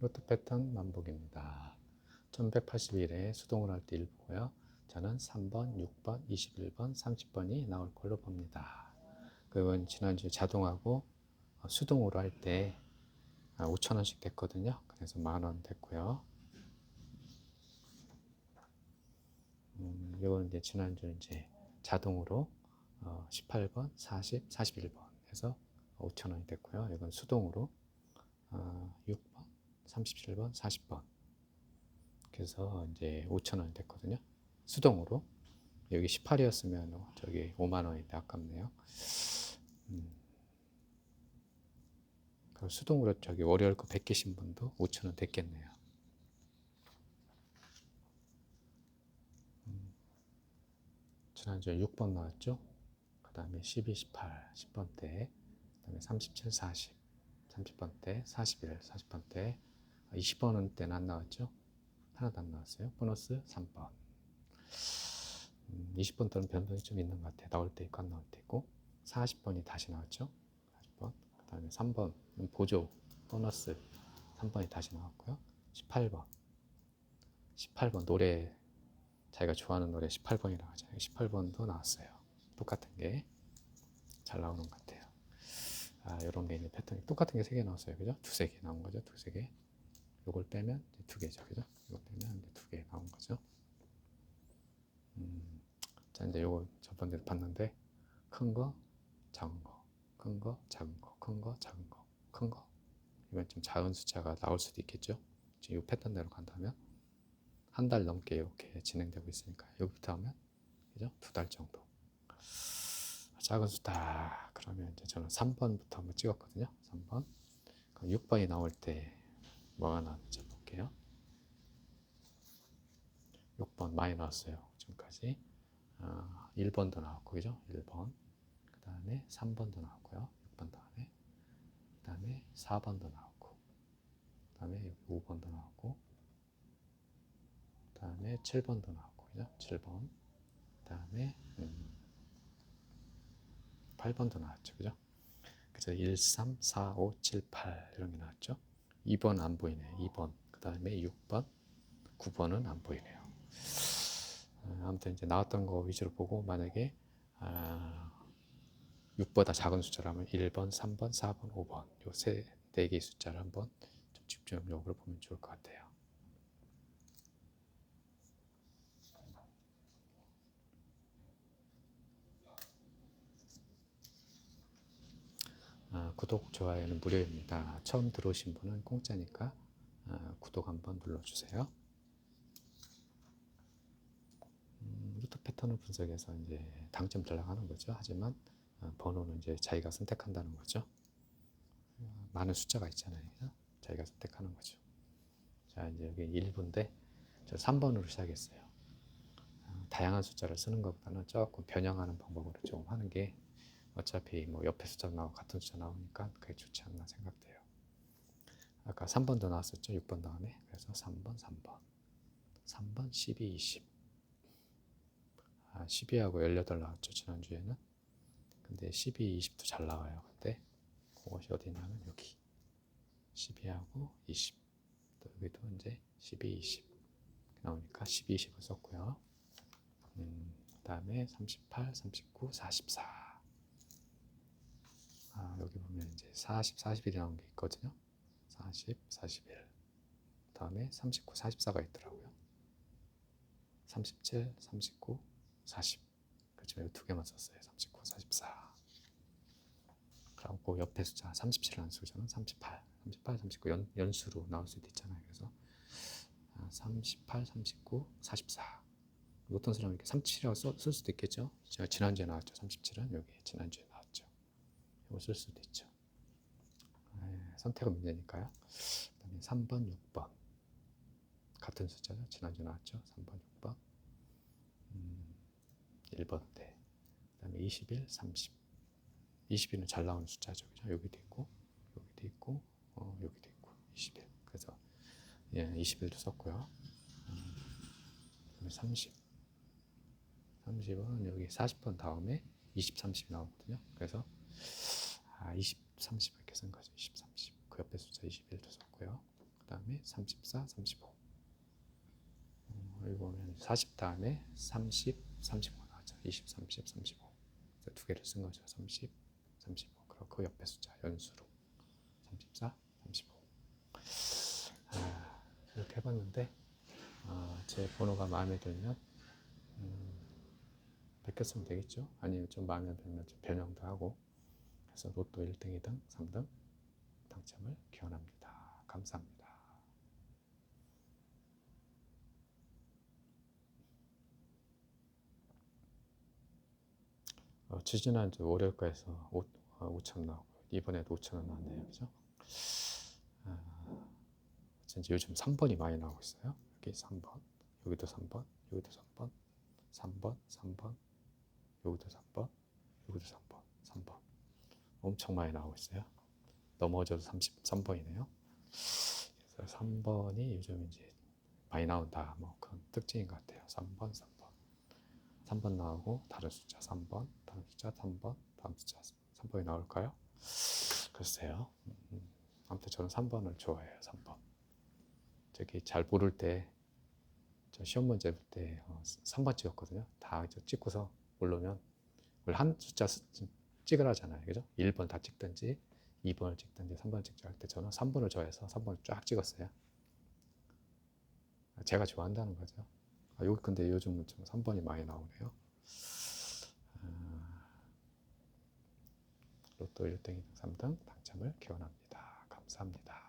로또 패턴 만복입니다. 1181에 수동을 할 때 1보고요. 저는 3번, 6번, 21번, 30번이 나올 걸로 봅니다. 그건 지난주에 자동하고 어, 수동으로 할 때 5천원씩 됐거든요. 그래서 만원 됐고요. 음, 이건 이제 지난주 이제 자동으로 어, 18번, 40, 41번 해서 5천원이 됐고요. 이건 수동으로 어, 6번, 37번, 40번. 그래서 이제 5천 원이 됐거든요. 수동으로. 여기 18이었으면 저기 5만 원인데 아깝네요. 음. 그럼 수동으로 저기 월요일 거 100개신 분도 5천 원 됐겠네요. 음. 지난주에 6번 나왔죠? 그 다음에 12, 18, 10번 때, 그 다음에 37, 40, 30번 때, 41, 40번 때, 20번은 때는 안 나왔죠? 하나도 안 나왔어요. 보너스 3번. 음, 20번 때는 변동이 좀 있는 것 같아요. 나올 때 있고 안 나올 때 있고. 40번이 다시 나왔죠? 40번. 그 다음에 3번. 보조. 보너스. 3번이 다시 나왔고요. 18번. 18번. 노래. 자기가 좋아하는 노래 18번이 나가잖아요. 18번도 나왔어요. 똑같은 게 잘 나오는 것 같아요. 아, 이런 게 이제 패턴이 똑같은 게 세 개 나왔어요. 그죠? 두세 개 나온 거죠. 두세 개. 요걸 빼면 두 개죠. 그죠? 이거 빼면 두 개 나온 거죠. 음, 자, 이제 요거 첫 번째 봤는데, 큰 거, 작은 거, 큰 거, 작은 거, 큰 거, 작은 거, 큰 거. 이건 좀 작은 숫자가 나올 수도 있겠죠. 지금 이 패턴대로 간다면, 한 달 넘게 이렇게 진행되고 있으니까, 여기부터 하면, 그죠? 두 달 정도. 작은 숫자, 그러면 이제 저는 3번부터 한번 찍었거든요. 3번. 그럼 6번이 나올 때, 뭐가 나왔는지 볼게요. 6번 많이 나왔어요. 지금까지. 아, 1번도 나왔고, 그죠? 1번. 그 다음에 3번도 나왔고요. 6번 다음에. 그 다음에 4번도 나왔고. 그 다음에 여기 5번도 나왔고. 그 다음에 7번도 나왔고, 그죠? 7번. 그 다음에, 음, 8번도 나왔죠. 그죠? 그래서 1, 3, 4, 5, 7, 8 이런 게 나왔죠. 2번 안 보이네. 2번. 그 다음에 6번, 9번은 안 보이네요. 어, 아무튼 이제 나왔던 거 위주로 보고 만약에 아, 6보다 작은 숫자라면 1번, 3번, 4번, 5번 요 세 네 개의 숫자를 한번 좀 집중력으로 보면 좋을 것 같아요. 아, 구독, 좋아요는 무료입니다. 처음 들어오신 분은 공짜니까 아, 구독 한번 눌러주세요. 음, 루트 패턴을 분석해서 이제 당점 전략하는 거죠. 하지만 어, 번호는 이제 자기가 선택한다는 거죠. 어, 많은 숫자가 있잖아요. 자기가 선택하는 거죠. 자, 이제 여기 1분인데 저 3번으로 시작했어요. 어, 다양한 숫자를 쓰는 것보다는 조금 변형하는 방법으로 좀 하는 게 어차피 뭐 옆에 숫자 나오고 같은 숫자 나오니까 그게 좋지 않나 생각돼요. 아까 3번도 나왔었죠. 6번 다음에. 그래서 3번, 3번. 3번, 12, 20. 아, 12하고 18 나왔죠. 지난주에는. 근데 12, 20도 잘 나와요. 근데 그것이 어디냐면 여기. 12하고 20. 또 여기도 이제 12, 20. 나오니까 12, 20을 썼고요. 음, 그 다음에 38, 39, 44. 아, 여기 보면 이제 40, 41이 나온 게 있거든요. 40, 41. 그 다음에 39, 44가 있더라고요. 37, 39, 40. 그렇죠. 이두 개만 썼어요. 39, 44. 그리고 옆에 숫자 37을 안 쓰고 저는 38, 38, 39 연, 연수로 나올 수도 있잖아요. 그래서 38, 39, 44. 어떤 사람은 이렇게 37이라고 쓸 수도 있겠죠. 제가 지난주에 나왔죠. 37은 여기 지난주에 쓸 수도 있죠. 네, 선택은 문제니까요. 그다음에 3번, 6번 같은 숫자죠. 지난주 나왔죠. 3번, 6번. 음, 1번 때. 그다음에 21, 30. 20일은 잘 나오는 숫자죠. 그죠? 여기도 있고, 여기도 있고, 어, 여기도 있고, 20일. 그래서 예, 20일도 썼고요. 음, 그다음에 30. 30은 여기 40번 다음에 20, 30이 나오거든요. 그래서 아, 20, 30 이렇게 쓴 거죠. 20, 30. 그 옆에 숫자 21도 썼고요. 다음에 34, 35. 음, 여기 보면 40 다음에 30, 35 나왔죠. 20, 30, 35. 그래서 두 개를 쓴 거죠. 30, 35. 그리고 그 옆에 숫자 연수로 34, 35. 아, 이렇게 해봤는데 아, 제 번호가 마음에 들면 음, 베꼈으면 되겠죠. 아니면 좀 마음에 들면 좀 변형도 하고 그래서 로또 1등, 2등, 3등 당첨을 기원합니다. 감사합니다. 어, 지지난 주 월요일 거에서 5, 어, 5천 나오고 이번에도 5천 원 나왔네요. 그죠? 아, 어쩐지 요즘 3번이 많이 나오고 있어요. 여기 3번, 여기도 3번, 여기도 3번, 3번, 3번, 여기도 3번, 여기도 3번, 3번. 엄청 많이 나오고 있어요. 넘어져도 33번이네요. 그래서 3번이 요즘 이제 많이 나온다. 뭐 그런 특징인 것 같아요. 3번, 3번. 3번 나오고 다른 숫자 3번, 다른 숫자 3번, 다음 숫자 3번이 나올까요? 글쎄요. 음, 아무튼 저는 3번을 좋아해요. 3번. 저기 잘 모를 때, 저 시험 문제 볼 때 3번 찍었거든요. 다 찍고서 올르면 한 숫자 쓰- 찍으라잖아요. 그죠? 1번 다 찍든지 2번을 찍든지 3번을 찍지 할때 저는 3번을 좋아해서 3번을 쫙 찍었어요. 제가 좋아한다는 거죠. 아, 여기 근데 요즘은 좀 3번이 많이 나오네요. 아, 로또 1등, 2등, 3등 당첨을 기원합니다. 감사합니다.